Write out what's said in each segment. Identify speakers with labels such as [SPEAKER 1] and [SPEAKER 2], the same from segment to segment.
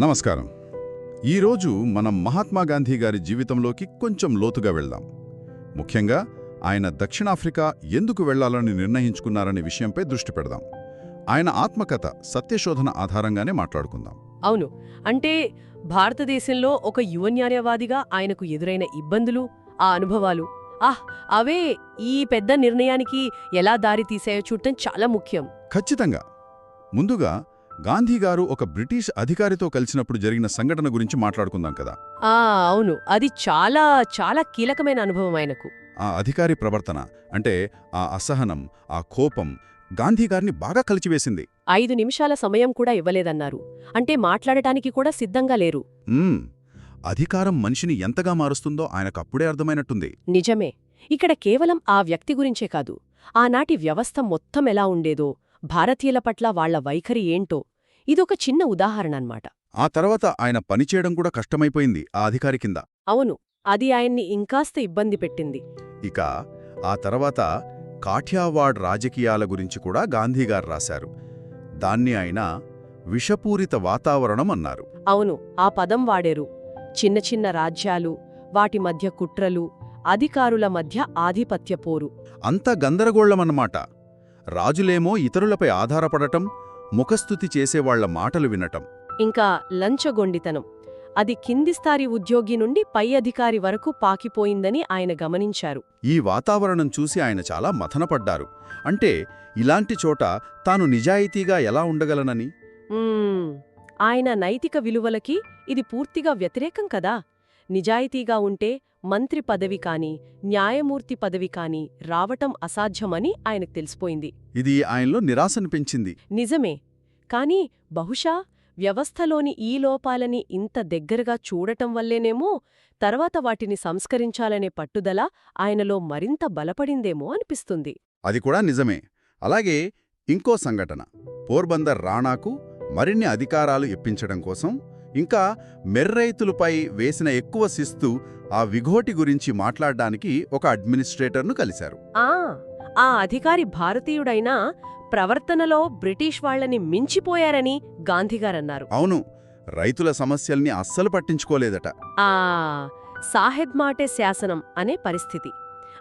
[SPEAKER 1] నమస్కారం. ఈరోజు మనం మహాత్మా గాంధీ గారి జీవితంలోకి కొంచెం లోతుగా వెళ్దాం. ముఖ్యంగా ఆయన దక్షిణాఫ్రికా ఎందుకు వెళ్ళాలని నిర్ణయించుకున్నారనే విషయంపై దృష్టి పెడదాం. ఆయన ఆత్మకథ సత్యశోధన ఆధారంగానే మాట్లాడుకుందాం.
[SPEAKER 2] అవును. అంటే భారతదేశంలో ఒక యువ న్యాయవాదిగా ఆయనకు ఎదురైన ఇబ్బందులు ఆ అనుభవాలు ఆహ్ అవే ఈ పెద్ద నిర్ణయానికి ఎలా దారి తీసాయో చూడటం చాలా ముఖ్యం.
[SPEAKER 1] ఖచ్చితంగా. ముందుగా గాంధీ గారు ఒక బ్రిటిష్ అధికారితో కలిసినప్పుడు జరిగిన సంఘటన గురించి మాట్లాడుకుందాం కదా.
[SPEAKER 2] ఆ అవును. అది చాలా చాలా కీలకమైన అనుభవం ఆయనకు.
[SPEAKER 1] ఆ అధికారి ప్రవర్తన అంటే ఆ అసహనం ఆ కోపం గాంధీ గారిని బాగా కలిచివేసింది.
[SPEAKER 2] ఐదు నిమిషాల సమయం కూడా ఇవ్వలేదన్నారు. అంటే మాట్లాడటానికి కూడా సిద్ధంగా లేరు.
[SPEAKER 1] అధికారం మనిషిని ఎంతగా మారుస్తుందో ఆయనకు అప్పుడే అర్థమైనట్టుంది.
[SPEAKER 2] నిజమే. ఇక్కడ కేవలం ఆ వ్యక్తి గురించే కాదు. ఆనాటి వ్యవస్థ మొత్తం ఎలా ఉండేదో భారతీయుల పట్ల వాళ్ళ వైఖరి ఏంటో ఇదొక చిన్న ఉదాహరణ అన్నమాట
[SPEAKER 1] ఆ తర్వాత ఆయన పనిచేయడం కూడా కష్టమైపోయింది ఆ అధికారి కింద.
[SPEAKER 2] అవును అది ఆయన్ని ఇంకాస్త ఇబ్బంది పెట్టింది.
[SPEAKER 1] ఇక ఆ తర్వాత కాఠ్యావాడ్ రాజకీయాల గురించి కూడా గాంధీగారు రాశారు. దాన్ని ఆయన విషపూరిత వాతావరణం అన్నారు.
[SPEAKER 2] అవును ఆ పదం వాడేరు. చిన్న చిన్న రాజ్యాలు వాటి మధ్య కుట్రలు అధికారుల మధ్య ఆధిపత్య పోరు.
[SPEAKER 1] అంత గందరగోళమన్నమాట. రాజులేమో ఇతరులపై ఆధారపడటం ముఖస్థుతి చేసేవాళ్ళ మాటలు వినటం.
[SPEAKER 2] ఇంకా లంచగొండితనం. అది కింది స్థాయి ఉద్యోగి నుండి పై అధికారి వరకు పాకిపోయిందని ఆయన గమనించారు.
[SPEAKER 1] ఈ వాతావరణం చూసి ఆయన చాలా మథనపడ్డారు. అంటే ఇలాంటి చోట తాను నిజాయితీగా ఎలా ఉండగలనని.
[SPEAKER 2] ఆయన నైతిక విలువలకి ఇది పూర్తిగా వ్యతిరేకం కదా? నిజాయితీగా ఉంటే మంత్రి పదవి కాని న్యాయమూర్తి పదవి కాని రావటం అసాధ్యమని ఆయనకు తెలిసిపోయింది.
[SPEAKER 1] ఇది ఆయనలో నిరాశను పెంచింది
[SPEAKER 2] నిజమే. కాని బహుశా వ్యవస్థలోని ఈ లోపాలని ఇంత దగ్గరగా చూడటం వల్లేనేమో తర్వాత వాటిని సంస్కరించాలనే పట్టుదల ఆయనలో మరింత బలపడిందేమో అనిపిస్తుంది.
[SPEAKER 1] అది కూడా నిజమే. అలాగే ఇంకో సంఘటన. పోర్బందర్ రాణాకు మరిన్ని అధికారాలు ఇప్పించడం కోసం ఇంకా మెర్రైతులపై వేసిన ఎక్కువ శిస్తు ఆ విఘోటి గురించి మాట్లాడడానికి ఒక అడ్మినిస్ట్రేటర్ను కలిశారు.
[SPEAKER 2] ఆ ఆ అధికారి భారతీయుడైనా ప్రవర్తనలో బ్రిటిష్ వాళ్ళని మించిపోయారని గాంధీగారన్నారు
[SPEAKER 1] అవును రైతుల సమస్యల్ని అస్సలు పట్టించుకోలేదట.
[SPEAKER 2] ఆ సాహెద్ మాటే శాసనం అనే పరిస్థితి.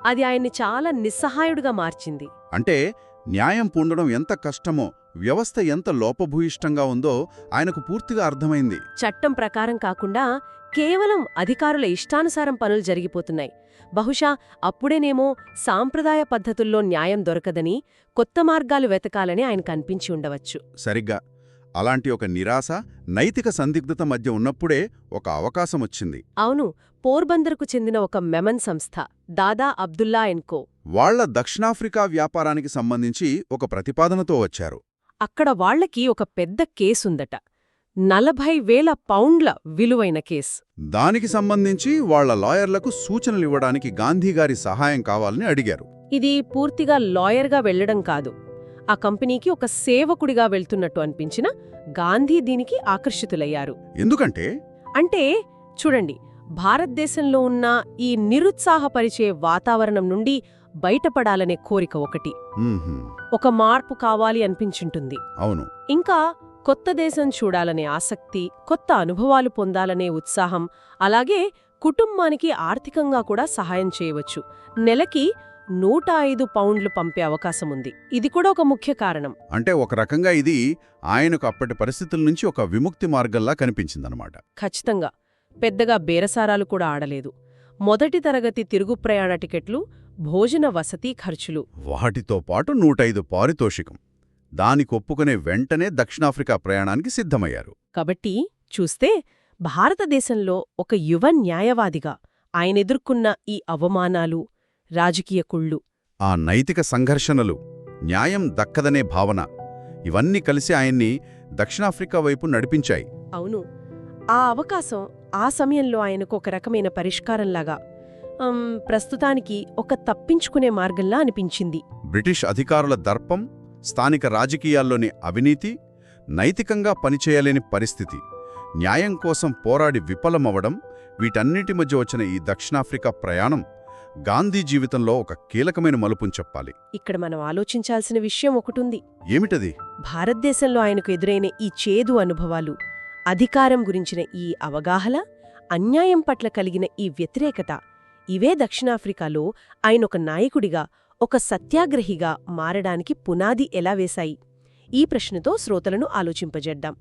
[SPEAKER 2] అది ఆయన్ని చాలా నిస్సహాయుడుగా మార్చింది.
[SPEAKER 1] అంటే న్యాయం పొందడం ఎంత కష్టమో వ్యవస్థ ఎంత లోపభూయిష్టంగా ఉందో ఆయనకు పూర్తిగా అర్థమైంది.
[SPEAKER 2] చట్టం ప్రకారం కాకుండా కేవలం అధికారుల ఇష్టానుసారం పనులు జరిగిపోతున్నాయి. బహుశా అప్పుడేనేమో సాంప్రదాయ పద్ధతుల్లో న్యాయం దొరకదని కొత్త మార్గాలు వెతకాలని ఆయన కనిపించి ఉండవచ్చు.
[SPEAKER 1] సరిగ్గా. అలాంటి ఒక నిరాశ నైతిక సందిగ్ధత మధ్య ఉన్నప్పుడే ఒక అవకాశం వచ్చింది.
[SPEAKER 2] అవును పోర్బందర్కు చెందిన ఒక మెమన్ సంస్థ దాదా అబ్దుల్లా ఎన్కో.
[SPEAKER 1] వాళ్ళ దక్షిణాఫ్రికా వ్యాపారానికి సంబంధించి ఒక ప్రతిపాదనతో వచ్చారు.
[SPEAKER 2] అక్కడ వాళ్ళకి ఒక పెద్ద కేసుందట. నలభై వేల పౌండ్ల విలువైన కేస్.
[SPEAKER 1] దానికి సంబంధించి వాళ్ళ లాయర్లకు సూచనలివ్వడానికి గాంధీగారి సహాయం కావాలని అడిగారు.
[SPEAKER 2] ఇది పూర్తిగా లాయర్గా వెళ్ళడం కాదు. ఆ కంపెనీకి ఒక సేవకుడిగా వెళ్తున్నట్టు అనిపించిన గాంధీ దీనికి ఆకర్షితులయ్యారు.
[SPEAKER 1] ఎందుకంటే?
[SPEAKER 2] అంటే చూడండి భారతదేశంలో ఉన్న ఈ నిరుత్సాహపరిచే వాతావరణం నుండి బయటపడాలనే కోరిక ఒకటి. ఒక మార్పు కావాలి అనిపించుంటుంది.
[SPEAKER 1] అవును.
[SPEAKER 2] ఇంకా కొత్త దేశం చూడాలనే ఆసక్తి కొత్త అనుభవాలు పొందాలనే ఉత్సాహం అలాగే కుటుంబానికి ఆర్థికంగా కూడా సహాయం చేయవచ్చు. నెలకి నూట ఐదు పౌండ్లు పంపే అవకాశం ఉంది. ఇది కూడా ఒక ముఖ్య కారణం.
[SPEAKER 1] అంటే ఒక రకంగా ఇది ఆయనకు అప్పటి పరిస్థితుల నుంచి ఒక విముక్తి మార్గంలా కనిపించిందనమాట
[SPEAKER 2] ఖచ్చితంగా. పెద్దగా బేరసారాలు కూడా ఆడలేదు. మొదటి తరగతి తిరుగు ప్రయాణ టికెట్లు భోజన వసతి ఖర్చులు.
[SPEAKER 1] వాటితో పాటు నూటైదు పారితోషికం. దానికి ఒప్పుకునే వెంటనే దక్షిణాఫ్రికా ప్రయాణానికి సిద్ధమయ్యారు.
[SPEAKER 2] కాబట్టి చూస్తే భారతదేశంలో ఒక యువ న్యాయవాదిగా ఆయనెదుర్కొన్న ఈ అవమానాలు రాజకీయ కుళ్ళు.
[SPEAKER 1] ఆ నైతిక సంఘర్షణలు న్యాయం దక్కదనే భావన ఇవన్నీ కలిసి ఆయన్ని దక్షిణాఫ్రికా వైపు నడిపించాయి.
[SPEAKER 2] అవును. ఆ అవకాశం ఆ సమయంలో ఆయనకు ఒక రకమైన పరిష్కారంలాగా ప్రస్తుతానికి ఒక తప్పించుకునే మార్గంలా అనిపించింది.
[SPEAKER 1] బ్రిటిష్ అధికారుల దర్పం స్థానిక రాజకీయాల్లోని అవినీతి నైతికంగా పనిచేయలేని పరిస్థితి న్యాయం కోసం పోరాడి విఫలమవడం వీటన్నిటి మధ్య వచ్చిన ఈ దక్షిణాఫ్రికా ప్రయాణం గాంధీ జీవితంలో ఒక కీలకమైన మలుపుని చెప్పాలి.
[SPEAKER 2] ఇక్కడ మనం ఆలోచించాల్సిన విషయం ఒకటుంది.
[SPEAKER 1] ఏమిటది?
[SPEAKER 2] భారతదేశంలో ఆయనకు ఎదురైన ఈ చేదు అనుభవాలు అధికారం గురించిన ఈ అవగాహన అన్యాయం పట్ల కలిగిన ఈ వ్యతిరేకత ఇవే దక్షిణాఫ్రికాలో ఆయనొక నాయకుడిగా ఒక సత్యాగ్రహిగా మారడానికి పునాది ఎలా వేశాయి? ఈ ప్రశ్నతో శ్రోతలను ఆలోచింపజేద్దాం.